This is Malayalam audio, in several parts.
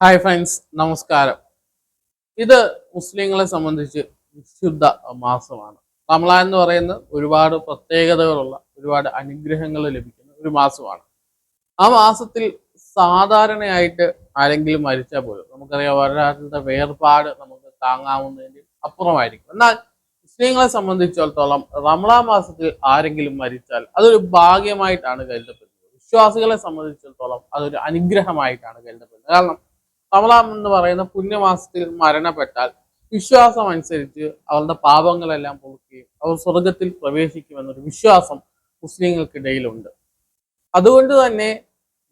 ഹായ് ഫ്രണ്ട്സ് നമസ്കാരം. ഇത് മുസ്ലിങ്ങളെ സംബന്ധിച്ച് വിശുദ്ധ മാസമാണ്. റമളാൻ എന്ന് പറയുന്നത് ഒരുപാട് പ്രത്യേകതകളുള്ള ഒരുപാട് അനുഗ്രഹങ്ങൾ ലഭിക്കുന്ന ഒരു മാസമാണ്. ആ മാസത്തിൽ സാധാരണയായിട്ട് ആരെങ്കിലും മരിച്ചാൽ പോലും നമുക്കറിയാം ഒരാളുടെ വേർപാട് നമുക്ക് താങ്ങാവുന്നതിന്റെ അപ്പുറമായിരിക്കും. എന്നാൽ മുസ്ലിങ്ങളെ സംബന്ധിച്ചിടത്തോളം റമളാൻ മാസത്തിൽ ആരെങ്കിലും മരിച്ചാൽ അതൊരു ഭാഗ്യമായിട്ടാണ് കരുതപ്പെടുന്നത്. വിശ്വാസികളെ സംബന്ധിച്ചിടത്തോളം അതൊരു അനുഗ്രഹമായിട്ടാണ് കരുതപ്പെടുന്നത്. കാരണം റമളാൻ എന്ന് പറയുന്ന പുണ്യമാസത്തിൽ മരണപ്പെട്ടാൽ വിശ്വാസം അനുസരിച്ച് അവരുടെ പാപങ്ങളെല്ലാം പൊറുക്കുകയും അവർ സ്വർഗത്തിൽ പ്രവേശിക്കുമെന്നൊരു വിശ്വാസം മുസ്ലിങ്ങൾക്കിടയിലുണ്ട്. അതുകൊണ്ട് തന്നെ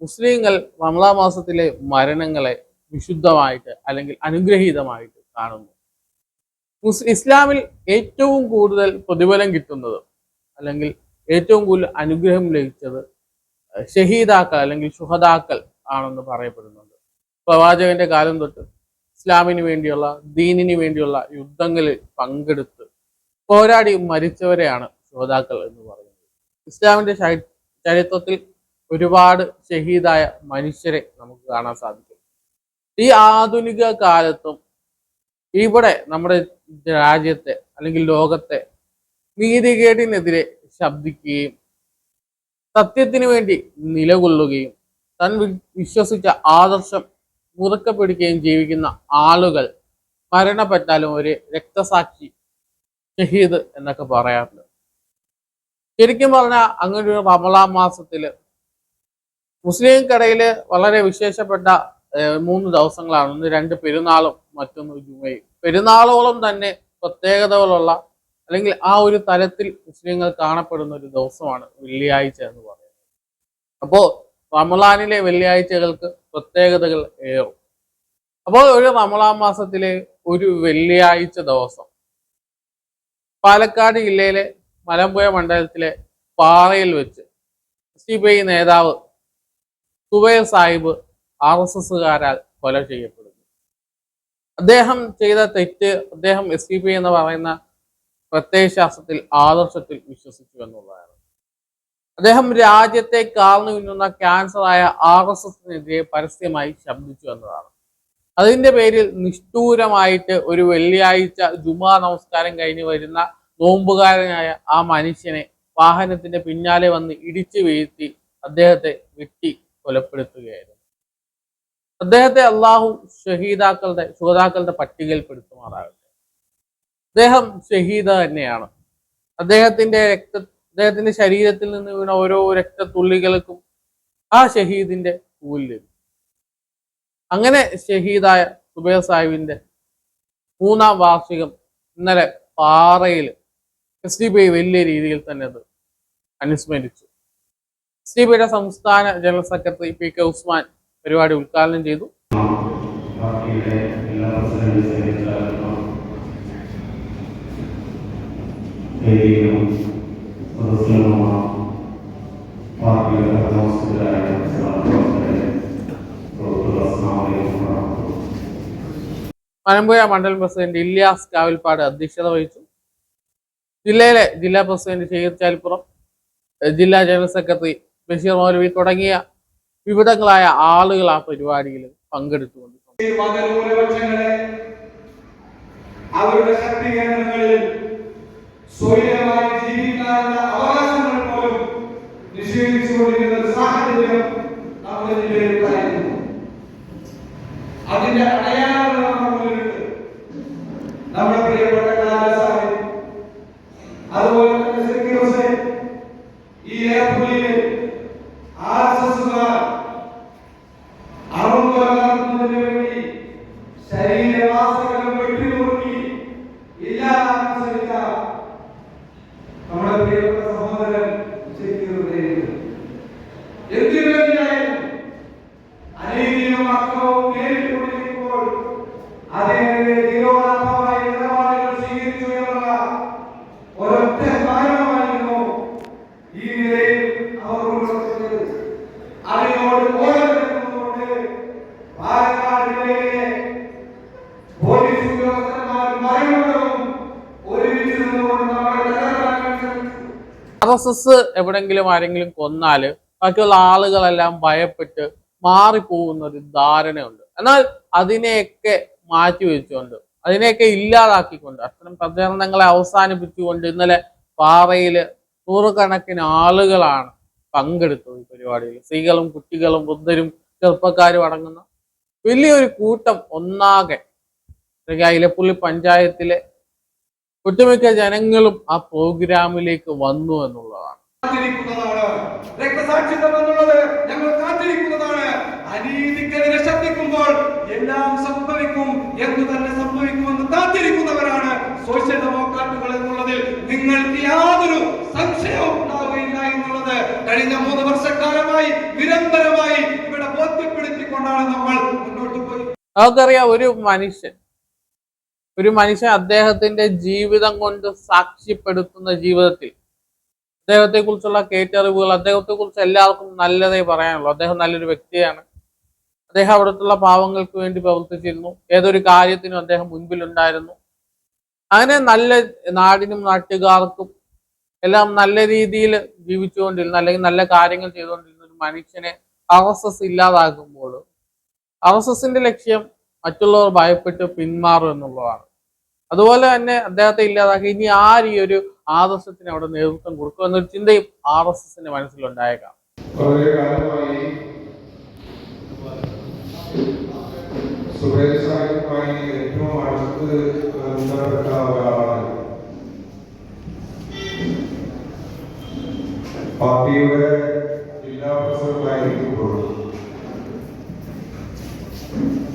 മുസ്ലിങ്ങൾ റമളാ മാസത്തിലെ മരണങ്ങളെ വിശുദ്ധമായിട്ട് അല്ലെങ്കിൽ അനുഗ്രഹീതമായിട്ട് കാണുന്നു. മുസ് ഇസ്ലാമിൽ ഏറ്റവും കൂടുതൽ പ്രതിഫലം കിട്ടുന്നത് അല്ലെങ്കിൽ ഏറ്റവും കൂടുതൽ അനുഗ്രഹം ലഭിച്ചത് ഷഹീദാക്കൾ അല്ലെങ്കിൽ ശുഹദാക്കൾ ആണെന്ന് പറയപ്പെടുന്നുണ്ട് പ്രവാചകന്റെ കാലം തൊട്ട് ഇസ്ലാമിന് വേണ്ടിയുള്ള ദീനിന് വേണ്ടിയുള്ള യുദ്ധങ്ങളിൽ പങ്കെടുത്ത് പോരാടി മരിച്ചവരെയാണ് ശ്രോതാക്കൾ എന്ന് പറയുന്നത്. ഇസ്ലാമിന്റെ ചരിത്രത്തിൽ ഒരുപാട് ഷഹീദായ മനുഷ്യരെ നമുക്ക് കാണാൻ സാധിക്കും. ഈ ആധുനിക കാലത്തും ഇവിടെ നമ്മുടെ രാജ്യത്തെ അല്ലെങ്കിൽ ലോകത്തെ നീതികേടിനെതിരെ ശബ്ദിക്കുകയും സത്യത്തിന് വേണ്ടി നിലകൊള്ളുകയും താൻ വിശ്വസിച്ച ആദർശം മുറുക്കെ പിടിക്കുകയും ജീവിക്കുന്ന ആളുകൾ മരണപ്പെട്ടാലും ഒരു രക്തസാക്ഷി ഷഹീദ് എന്നൊക്കെ പറയാറുണ്ട്. ശരിക്കും പറഞ്ഞാൽ അങ്ങനെ ഒരു റമലാം മാസത്തിൽ മുസ്ലിംകടയിൽ വളരെ വിശേഷപ്പെട്ട മൂന്ന് ദിവസങ്ങളാണ്. ഒന്ന് രണ്ട് പെരുന്നാളും മറ്റൊന്ന് ജുമയും. പെരുന്നാളോളം തന്നെ പ്രത്യേകതകളുള്ള അല്ലെങ്കിൽ ആ ഒരു തലത്തിൽ മുസ്ലിങ്ങൾ കാണപ്പെടുന്ന ഒരു ദിവസമാണ് വെള്ളിയാഴ്ച എന്ന് പറയുന്നത്. അപ്പോ റമലാനിലെ വെള്ളിയാഴ്ചകൾക്ക് പ്രത്യേകതകൾ ഏറും. അപ്പോൾ ഒരു റമലാൻ മാസത്തിലെ ഒരു വെള്ളിയാഴ്ച ദിവസം പാലക്കാട് ജില്ലയിലെ മലമ്പുഴ മണ്ഡലത്തിലെ പാറയിൽ വെച്ച് സി പി ഐ നേതാവ് സുബൈർ സാഹിബ് ആർ എസ് എസുകാരാൽ കൊല ചെയ്യപ്പെടുന്നു. അദ്ദേഹം ചെയ്ത തെറ്റ് അദ്ദേഹം എസ് ഡി പി എന്ന് പറയുന്ന പ്രത്യയശാസ്ത്രത്തിൽ ആദർശത്തിൽ വിശ്വസിച്ചു എന്നുള്ളതാണ്. അദ്ദേഹം രാജ്യത്തെ കാർന്നു മിന്നുന്ന ക്യാൻസറായ ആർ എസ് എസിനെതിരെ പരസ്യമായി ശബ്ദിച്ചു എന്നതാണ്. അതിന്റെ പേരിൽ നിഷ്ഠൂരമായിട്ട് ഒരു വെള്ളിയാഴ്ച ജുമാ നമസ്കാരം കഴിഞ്ഞ് വരുന്ന നോമ്പുകാരനായ ആ മനുഷ്യനെ വാഹനത്തിന്റെ പിന്നാലെ വന്ന് ഇടിച്ചു വീഴ്ത്തി അദ്ദേഹത്തെ വെട്ടി കൊലപ്പെടുത്തുകയായിരുന്നു. അദ്ദേഹത്തെ അള്ളാഹു ഷഹീദാക്കളുടെ ശ്രോതാക്കളുടെ പട്ടികയിൽ പെടുത്തുമാറാകട്ടെ അദ്ദേഹം ഷഹീദ തന്നെയാണ്. അദ്ദേഹത്തിന്റെ രക്ത അദ്ദേഹത്തിന്റെ ശരീരത്തിൽ നിന്ന് വീണ ഓരോ രക്തത്തുള്ളികൾക്കും ആ ഷഹീദിന്റെ കൂലി ലഭിക്കും അങ്ങനെ ഷഹീദായ സുബൈർ സാഹിബിന്റെ മൂന്നാം വാർഷികം ഇന്നലെ പാറയിൽ എസ് ഡി പി വലിയ രീതിയിൽ തന്നെ അത് അനുസ്മരിച്ചു. എസ് ഡി പിയുടെ സംസ്ഥാന general secretary P K Usman പരിപാടി ഉദ്ഘാടനം ചെയ്തു. Thank എല്ലാ മലമ്പുഴ മണ്ഡലം പ്രസിഡന്റ് ഇല്യാസ് കാവിൽപ്പാട് അധ്യക്ഷത വഹിച്ചു. ജില്ലയിലെ ജില്ലാ പ്രസിഡന്റ് ഷെയ്ർ ചാലിപ്പുറം ജില്ലാ ജനറൽ സെക്രട്ടറി ബഷീർ മൗലവി തുടങ്ങിയ വിവിധങ്ങളായ ആളുകൾ ആ പരിപാടിയിൽ പങ്കെടുത്തുകൊണ്ട് അവരുടെ ശക്തി കേന്ദ്രങ്ങളിൽ സ്വൈര്യമായി ജീവിക്കാനുള്ള അവകാശങ്ങൾ പോലും നിഷേധിച്ചുകൊണ്ടിരുന്ന സാഹചര്യം നമ്മുടെ ജില്ലയിൽ അതിന്റെ അടയാളങ്ങൾ നമ്മളുണ്ട് നമ്മുടെ പ്രിയപ്പെട്ട കലാസാഹിബ് അതുപോലെ തന്നെ സക്കീർ ഹുസൈൻ ഈ ഏർപ്പുലിയിൽ അറുകൊല്ലാക്കുന്നതിന് വേണ്ടി ശരീരവാസകലം എവിടെങ്കിലും ആരെങ്കിലും കൊന്നാൽ ബാക്കിയുള്ള ആളുകളെല്ലാം ഭയപ്പെട്ട് മാറിപ്പോകുന്ന ഒരു ധാരണയുണ്ട്. എന്നാൽ അതിനെയൊക്കെ മാറ്റി വെച്ചുകൊണ്ട് അതിനെയൊക്കെ ഇല്ലാതാക്കിക്കൊണ്ട് അത്തരം പ്രചരണങ്ങളെ അവസാനിപ്പിച്ചുകൊണ്ട് ഇന്നലെ പാറയിൽ നൂറുകണക്കിന് ആളുകളാണ് പങ്കെടുത്തത് ഈ പരിപാടിയിൽ. സ്ത്രീകളും കുട്ടികളും വൃദ്ധരും ചെറുപ്പക്കാരും അടങ്ങുന്ന വലിയൊരു കൂട്ടം ഒന്നാകെ ഇലപ്പുള്ളി പഞ്ചായത്തിലെ ഒട്ടുമിക്ക ജനങ്ങളും ആ പ്രോഗ്രാമിലേക്ക് വന്നു എന്നുള്ളതാണ്. ഞങ്ങൾ അനീതിക്കെതിരെ ശബ്ദിക്കുമ്പോൾ എല്ലാം സംഭവിക്കും എന്ന് തന്നെ സംഭവിക്കുമെന്ന് കാത്തിരിക്കുന്നവരാണ് സോഷ്യൽ ഡെമോക്രാറ്റുകൾ എന്നുള്ളതിൽ നിങ്ങൾക്ക് യാതൊരു സംശയവും ഉണ്ടാവുകയില്ല എന്നുള്ളത് കഴിഞ്ഞ മൂന്ന് വർഷക്കാലമായി നിരന്തരമായി ഇവിടെ ബോധ്യപ്പെടുത്തിക്കൊണ്ടാണ് നമ്മൾ മുന്നോട്ട് പോയി. നമുക്കറിയാം ഒരു മനുഷ്യൻ ഒരു മനുഷ്യൻ അദ്ദേഹത്തിന്റെ ജീവിതം കൊണ്ട് സാക്ഷ്യപ്പെടുത്തുന്ന ജീവിതത്തിൽ അദ്ദേഹത്തെ കുറിച്ചുള്ള കേട്ടറിവുകൾ അദ്ദേഹത്തെ കുറിച്ച് എല്ലാവർക്കും നല്ലതേ പറയാനുള്ളൂ. അദ്ദേഹം നല്ലൊരു വ്യക്തിയാണ്. അദ്ദേഹം അവിടുത്തെ പാവങ്ങൾക്ക് വേണ്ടി പ്രവർത്തിച്ചിരുന്നു. ഏതൊരു കാര്യത്തിനും അദ്ദേഹം മുൻപിലുണ്ടായിരുന്നു. അങ്ങനെ നല്ല നാടിനും നാട്ടുകാർക്കും എല്ലാം നല്ല രീതിയിൽ ജീവിച്ചുകൊണ്ടിരുന്ന അല്ലെങ്കിൽ നല്ല കാര്യങ്ങൾ ചെയ്തുകൊണ്ടിരുന്ന ഒരു മനുഷ്യനെ ആർ എസ് എസ് ഇല്ലാതാകുമ്പോൾ ആർ എസ് എസിന്റെ ലക്ഷ്യം മറ്റുള്ളവർ ഭയപ്പെട്ട് പിന്മാറും എന്നുള്ളതാണ്. അതുപോലെ തന്നെ അദ്ദേഹത്തെ ഇല്ലാതാക്കി ഇനി ആര് ഈ ഒരു ആദർശത്തിന് അവിടെ നേതൃത്വം കൊടുക്കും എന്നൊരു ചിന്തയും ആർ എസ് എസിന്റെ മനസ്സിലുണ്ടായേക്കാം.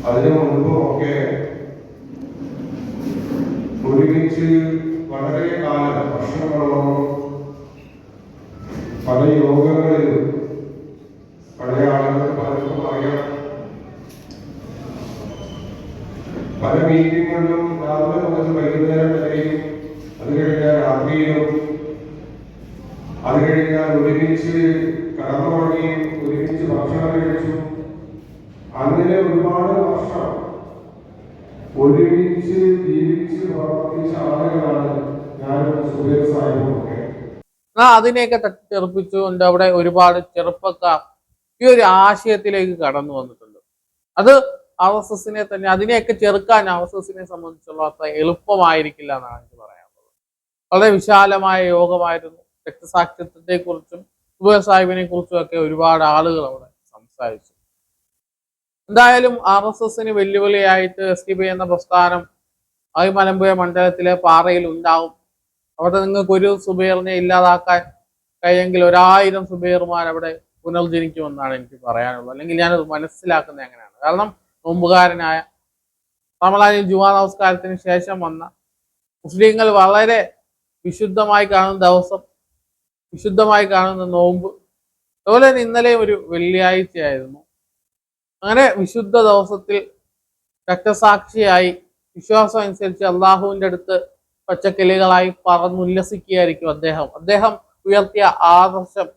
അതിനു ഒക്കെ ഒരുമിച്ച് വളരെ കാലം വർഷങ്ങളോളം പല യോഗങ്ങളിലും പഴയ ആളുകൾ പലർക്കും അറിയാം പല മീറ്റിങ്ങുകളിലും രാവിലെ മുതൽ വൈകുന്നേരം വരെയും അത് കഴിഞ്ഞാൽ രാത്രിയിലും അത് കഴിഞ്ഞാൽ ഒരുമിച്ച് കടന്നുറങ്ങിയും ഒരുമിച്ച് ഭക്ഷണം കഴിച്ചു അങ്ങനെ ഒരുപാട് വർഷം ഒരുമിച്ച് ജീവിച്ച് പ്രവർത്തിച്ച ആളുകളാണ് ഞാനും സുബേർ സാഹിബും ഒക്കെ. ആ അതിനെയൊക്കെ തട്ടിത്തെറിപ്പിച്ചുകൊണ്ട് അവിടെ ഒരുപാട് ചെറുപ്പക്കാർ ഈ ഒരു ആശയത്തിലേക്ക് കടന്നു വന്നിട്ടുണ്ട്. അത് എസിനെ തന്നെ അതിനെയൊക്കെ ചെറുക്കാൻ എസിനെ സംബന്ധിച്ചുള്ള അത്ര എളുപ്പമായിരിക്കില്ല എന്നാണ് എനിക്ക് പറയാനുള്ളത്. വളരെ വിശാലമായ യോഗമായിരുന്നു. രക്തസാക്ഷിത്വത്തെ കുറിച്ചും സുബേർ സാഹിബിനെ കുറിച്ചും ഒക്കെ ഒരുപാട് ആളുകൾ അവിടെ സംസാരിച്ചു. എന്തായാലും ആർ എസ് എസിന് വെല്ലുവിളിയായിട്ട് എസ് ഡി പി എന്ന പ്രസ്ഥാനം അത് മലമ്പുഴ മണ്ഡലത്തിലെ പാറയിൽ ഉണ്ടാവും. അവിടെ നിങ്ങൾക്ക് ഒരു സുബേറിനെ ഇല്ലാതാക്കാൻ കഴിയെങ്കിൽ ഒരായിരം സുബൈർമാർ അവിടെ പുനർജനിക്കുമെന്നാണ് എനിക്ക് പറയാനുള്ളത്. അല്ലെങ്കിൽ ഞാനത് മനസ്സിലാക്കുന്നത് എങ്ങനെയാണ്. കാരണം നോമ്പുകാരനായ റമലാനി ജുമാ നമസ്കാരത്തിന് ശേഷം വന്ന മുസ്ലിങ്ങൾ വളരെ വിശുദ്ധമായി കാണുന്ന ദിവസം വിശുദ്ധമായി കാണുന്ന നോമ്പ് അതുപോലെ തന്നെ ഇന്നലെയും ഒരു വെള്ളിയാഴ്ചയായിരുന്നു. അങ്ങനെ വിശുദ്ധ ദിവസത്തിൽ രക്തസാക്ഷിയായി വിശ്വാസം അനുസരിച്ച് അള്ളാഹുവിന്റെ അടുത്ത് പച്ചക്കിളികളായി പറന്നുല്ലസിക്കുകയായിരിക്കും അദ്ദേഹം. അദ്ദേഹം ഉയർത്തിയ ആദർശം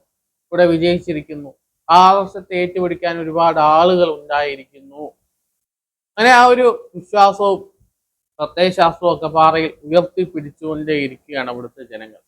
ഇവിടെ വിജയിച്ചിരിക്കുന്നു. ആ ആദർശത്തെ ഏറ്റുപിടിക്കാൻ ഒരുപാട് ആളുകൾ ഉണ്ടായിരിക്കുന്നു. അങ്ങനെ ആ ഒരു വിശ്വാസവും പ്രത്യയശാസ്ത്രവും ഒക്കെ പാറയിൽ ഉയർത്തി പിടിച്ചുകൊണ്ടേയിരിക്കുകയാണ് അവിടുത്തെ ജനങ്ങൾ.